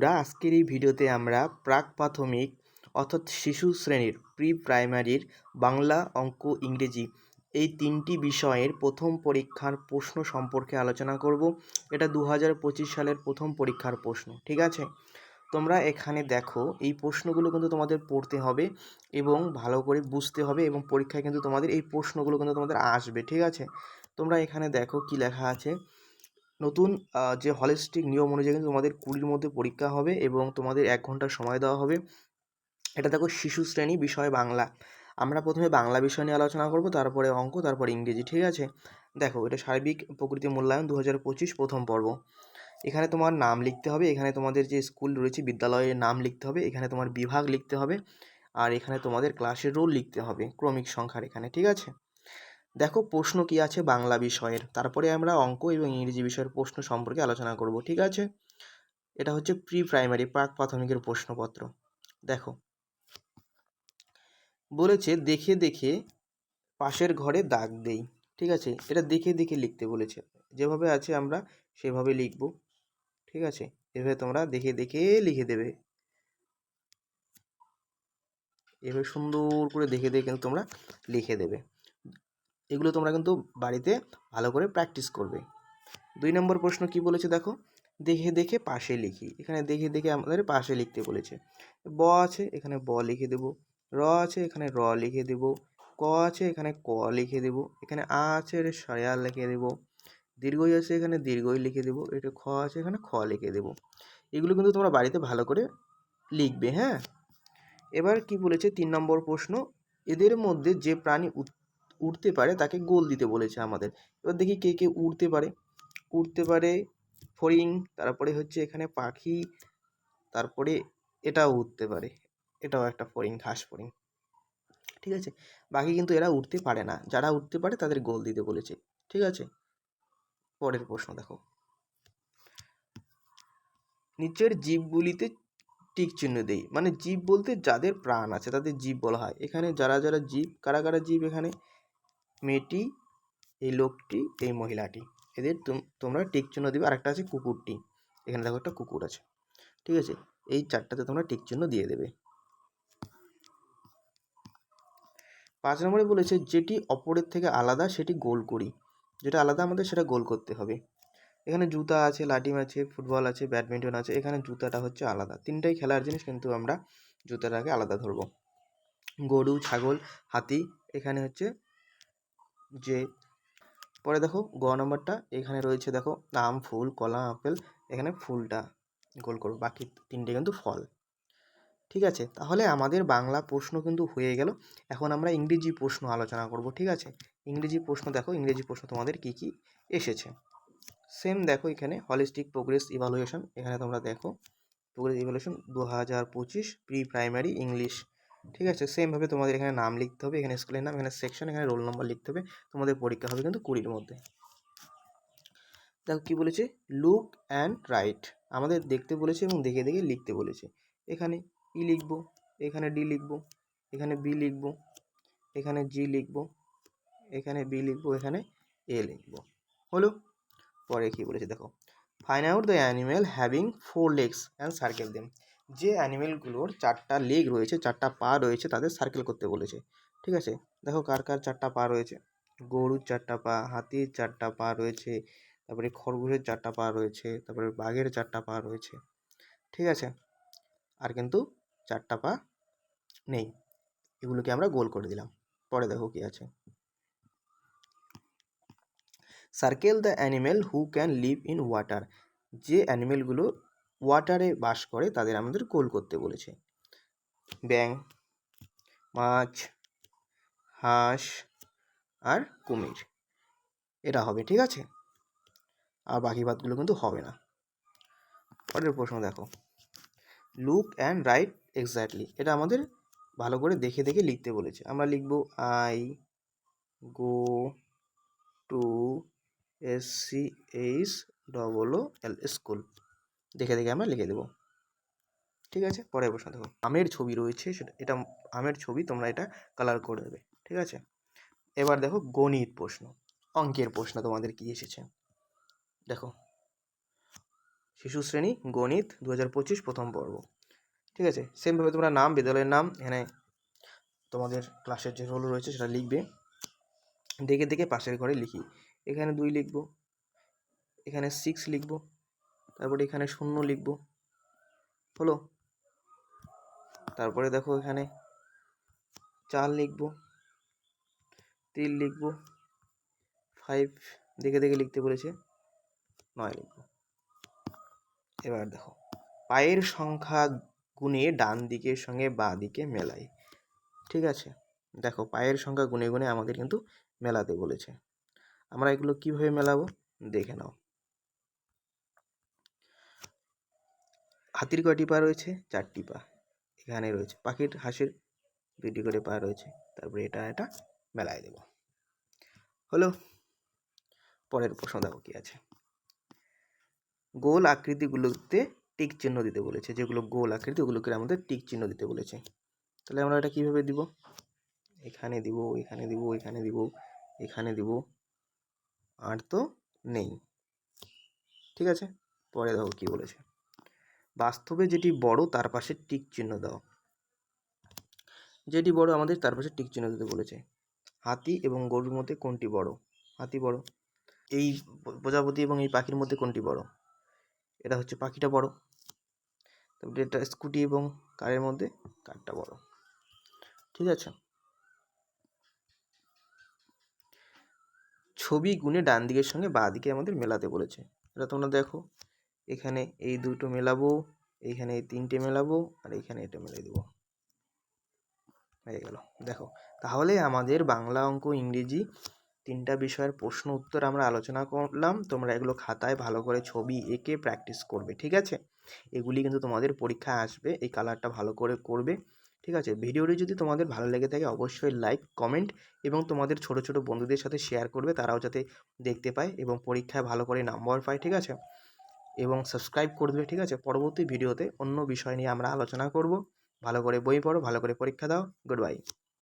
বন্ধুরা, আজকের এই ভিডিওতে আমরা প্রাক প্রাথমিক অর্থাৎ শিশু শ্রেণির প্রি প্রাইমারির বাংলা অঙ্ক ইংরেজি এই তিনটি বিষয়ের প্রথম পরীক্ষার প্রশ্ন সম্পর্কে আলোচনা করব। এটা দু হাজার পঁচিশ সালের প্রথম পরীক্ষার প্রশ্ন, ঠিক আছে? তোমরা এখানে দেখো, এই প্রশ্নগুলো কিন্তু তোমাদের পড়তে হবে এবং ভালো করে বুঝতে হবে এবং পরীক্ষায় কিন্তু তোমাদের এই প্রশ্নগুলো কিন্তু তোমাদের আসবে, ঠিক আছে? তোমরা এখানে দেখো কি লেখা আছে। নতুন যে হলিস্টিক নিয়ম অনুযায়ী কিন্তু তোমাদের কুড়ির মধ্যে পরীক্ষা হবে এবং তোমাদের এক ঘণ্টা সময় দেওয়া হবে। এটা দেখো শিশু শ্রেণি বিষয় বাংলা। আমরা প্রথমে বাংলা বিষয় নিয়ে আলোচনা করব, তারপরে অঙ্ক, তারপরে ইংরেজি, ঠিক আছে? দেখো, এটা সার্বিক প্রকৃতি মূল্যায়ন দু হাজার পঁচিশ প্রথম পর্ব। এখানে তোমার নাম লিখতে হবে, এখানে তোমাদের যে স্কুল রয়েছে, বিদ্যালয়ের নাম লিখতে হবে, এখানে তোমার বিভাগ লিখতে হবে, আর এখানে তোমাদের ক্লাসের রোল লিখতে হবে, ক্রমিক সংখ্যার এখানে, ঠিক আছে? দেখো প্রশ্ন কি আছে বাংলা বিষয়ের? তারপরে আমরা অঙ্ক এবং ইংরেজি বিষয়ের প্রশ্ন সম্পর্কে আলোচনা করব, ঠিক আছে? এটা হচ্ছে প্রি প্রাইমারি প্রাক প্রাথমিকের প্রশ্নপত্র। দেখো। বলেছে, দেখে দেখে পাশের ঘরে দাগ দেই। ঠিক আছে? এটা দেখে দেখে লিখতে বলেছে। যেভাবে আছে আমরা সেভাবে লিখব। ঠিক আছে? এভাবে তোমরা দেখে দেখে লিখে দেবে। এভাবে সুন্দর করে দেখে দেখে কিন্তু তোমরা লিখে দেবে। এগুলো তোমরা কিন্তু বাড়িতে ভালো করে প্র্যাকটিস করবে। দুই নম্বর প্রশ্ন কি বলেছে দেখো? দেখে দেখে পাশে লিখি। এখানে দেখে দেখে আমাদের পাশে লিখতে বলেছে। ব আছে, এখানে ব লিখে দেব। র আছে, এখানে র লিখে দেব। ক আছে, এখানে ক লিখে দেব। এখানে আ আছে এটা সয়া লিখে দেব। দীর্ঘই আছে, এখানে দীর্ঘই লিখে দেব। এটা খ আছে, এখানে খ লিখে দেব। এগুলো কিন্তু তোমরা বাড়িতে ভালো করে লিখবে হ্যাঁ? এবার কি বলেছে? তিন নম্বর প্রশ্ন। এদের মধ্যে যে প্রাণী উড়তে পারে, তাকে গোল দিতে বলেছে আমাদের। এবার দেখি কে কে উড়তে পারে। উড়তে পারে ফড়িং, তারপরে হচ্ছে এখানে পাখি, তারপরে এটাও উড়তে পারে। এটাও একটা ফড়িং, ঘাস ফড়িং। ঠিক আছে? বাকি কিন্তু এরা উঠতে পারে না। যারা উঠতে পারে তাদের গোল দিতে বলেছে। ঠিক আছে? পরের প্রশ্ন দেখো। নিচের জীবগুলিতে টিক চিহ্ন দেই। মানে জীব বলতে যাদের প্রাণ আছে, তাদের জীব বলা হয়। এখানে যারা যারা জীব, কারা কারা জীব এখানে? মেয়েটি, এই লোকটি, এই মহিলাটি। এদের তোম- তোমরা টিক চিহ্ন দিবে। আর একটা আছে কুকুরটি। এখানে দেখো একটা কুকুর আছে। ঠিক আছে? এই চারটাতে তোমরা টিক চিহ্ন দিয়ে দেবে। পাঁচ নম্বরে বলেছে, যেটি অপরের থেকে আলাদা, সেটি গোল করি। যেটা আলাদা আমাদের, সেটা গোল করতে হবে। এখানে জুতা আছে লাটিম আছে, ফুটবল আছে, ব্যাডমিন্টন আছে। এখানে জুতাটা হচ্ছে আলাদা। তিনটাই খেলার জিনিস, কিন্তু আমরা জুতাটাকে আলাদা ধরবো। গরু, ছাগল, হাতি, এখানে হচ্ছে যে পরে দেখো গ নম্বরটা এখানে রয়েছে দেখো আম, ফুল, কলা, আপেল, এখানে ফুলটা গোল করো। বাকি তিনটে কিন্তু ফল। ঠিক আছে? তাহলে আমাদের বাংলা প্রশ্ন কিন্তু হয়ে গেল। এখন আমরা ইংরেজি প্রশ্ন আলোচনা করব, ঠিক আছে? ইংরেজি প্রশ্ন দেখো, ইংরেজি প্রশ্ন তোমাদের কি কি এসেছে? সেম দেখো এখানে হলিস্টিক প্রোগ্রেস ইভালুয়েশন এখানে তোমরা দেখো প্রোগ্রেস ইভালুয়েশন দু হাজার পঁচিশ প্রি প্রাইমারি ইংলিশ ঠিক আছে? সেমভাবে তোমাদের এখানে নাম লিখতে হবে, এখানে স্কুলের নাম, এখানে সেকশন এখানে রোল নম্বর লিখতে হবে, তোমাদের পরীক্ষা হবে কিন্তু কুড়ির মধ্যে। দেখো কি বলেছে? লুক অ্যান্ড রাইট আমাদের দেখতে বলেছে এবং দেখে দেখে লিখতে বলেছে। এখানে ই লিখব, এখানে ডি লিখব, এখানে বি লিখব, এখানে জি লিখব, এখানে বি লিখব, এখানে এ লিখব। হলো? পরে কি বলেছে দেখো? Find out the animal having four legs and circle them যে অ্যানিমেলগুলোর চারটা লেগ রয়েছে, চারটা পা রয়েছে, তাদের সার্কেল করতে বলেছে। ঠিক আছে? দেখো কার কার চারটা পা রয়েছে। গরুর চারটা পা, হাতির চারটা পা রয়েছে, তারপরে খরগোশের চারটা পা রয়েছে, তারপরে বাঘের চারটা পা রয়েছে। ঠিক আছে? আর কিন্তু চারটা পা নেই। এগুলোকে আমরা গোল করে দিলাম। পরে দেখো কি আছে। Circle the animal who can live in water যে অ্যানিমেলগুলো ওয়াটারে বাস করে তাদের আমাদের গোল করতে বলেছে। ব্যাং মাছ, হাঁস আর কুমির। এটা হবে, ঠিক আছে? আর বাকি বাদগুলো কিন্তু হবে না। পরের প্রশ্ন দেখো। লুক অ্যান্ড রাইট এক্স্যাক্টলি এটা আমাদের ভালো করে দেখে দেখে লিখতে বলেছে। আমরা লিখব I go to S C H double O L school দেখে দেখে আমরা লিখে দেবো। ঠিক আছে? পরের প্রশ্ন দেখো। আমের ছবি রয়েছে, সেটা, এটা আমের ছবি, তোমরা এটা কালার করে দেবে। ঠিক আছে? এবার দেখো গণিত প্রশ্ন। অঙ্কের প্রশ্ন তোমাদের কি এসেছে? দেখো। শিশু শ্রেণি, গণিত দু হাজার পঁচিশ প্রথম পর্ব। ঠিক আছে? সেমভাবে তোমরা নাম, বিদ্যালয়ের নাম, এখানে তোমাদের ক্লাসের যে রোল রয়েছে, সেটা লিখবে। দেখে দেখে পাশের ঘরে লিখি। এখানে দুই লিখব। এখানে সিক্স লিখব। তারপরে এখানে শূন্য লিখব। হলো? তারপরে দেখো এখানে চার লিখব, তিন লিখব ফাইভ দেখে দেখে লিখতে বলেছে, নয় লিখব। এবার দেখো, পায়ের সংখ্যা গুণে ডান দিকের সঙ্গে বাঁ দিকে মেলাই ঠিক আছে? দেখো, পায়ের সংখ্যা গুনে গুনে আমাদের কিন্তু মেলাতে বলেছে। আমরা এগুলো কীভাবে মেলাবো? দেখে নাও। হাতির কয়টি পা রয়েছে? চারটি পা। এখানে রয়েছে পাখির, হাঁসের দুইটি করে পা রয়েছে। তারপরে এটা এটা মেলায় দেব। হলো, পরের প্রশ্ন দেখো কি আছে। গোল আকৃতিগুলোতে টিক চিহ্ন দিতে বলেছে। যেগুলো গোল আকৃতি, ওগুলোকে আমাদের টিক চিহ্ন দিতে বলেছে। তাহলে আমরা এটা কীভাবে দিব? এখানে দিব এখানে দিব এখানে দিব এখানে দিব। আর তো নেই। ঠিক আছে? পরে দেখো কি বলেছে। বাস্তবে যেটি বড়, তার পাশে টিক চিহ্ন দাও। যেটি বড়, আমাদের তার পাশে টিক চিহ্ন দিতে বলেছে। হাতি এবং গরুর মধ্যে কোনটি বড়? হাতি বড়। এই প্রজাপতি এবং এই পাখির মধ্যে কোনটি বড়? এটা হচ্ছে পাখিটা বড়। তারপরে এটা স্কুটি এবং কারের মধ্যে কারটা বড়। ঠিক আছে? ছবি গুণে ডান দিকের সঙ্গে বাঁ দিকে আমাদের মেলাতে বলেছে। এটা তোমরা দেখো। এখানে এই দুটো মেলাবো এইখানে এই তিনটে মেলাবো, আর এইখানে এটা মেলে দেবো। হয়ে গেল। দেখো, তাহলে আমাদের বাংলা অঙ্ক ইংরেজি তিনটা বিষয়ের প্রশ্ন উত্তর আমরা আলোচনা করলাম। তোমরা এগুলো খাতায় ভালো করে ছবি এঁকে প্র্যাকটিস করবে, ঠিক আছে? এগুলি কিন্তু তোমাদের পরীক্ষায় আসবে, এই কালারটা ভালো করে করবে, ঠিক আছে? ভিডিওটি যদি তোমাদের ভালো লেগে থাকে, অবশ্যই লাইক কমেন্ট এবং তোমাদের ছোট ছোট বন্ধুদের সাথে শেয়ার করবে, তারাও যাতে দেখতে পায় এবং পরীক্ষায় ভালো করে নাম্বার পায়, ঠিক আছে? এবং সাবস্ক্রাইব করে দেবে, ঠিক আছে? পরবর্তী ভিডিওতে অন্য বিষয় নিয়ে আমরা আলোচনা করব। ভালো করে বই পড়ো, ভালো করে পরীক্ষা দাও। Good bye.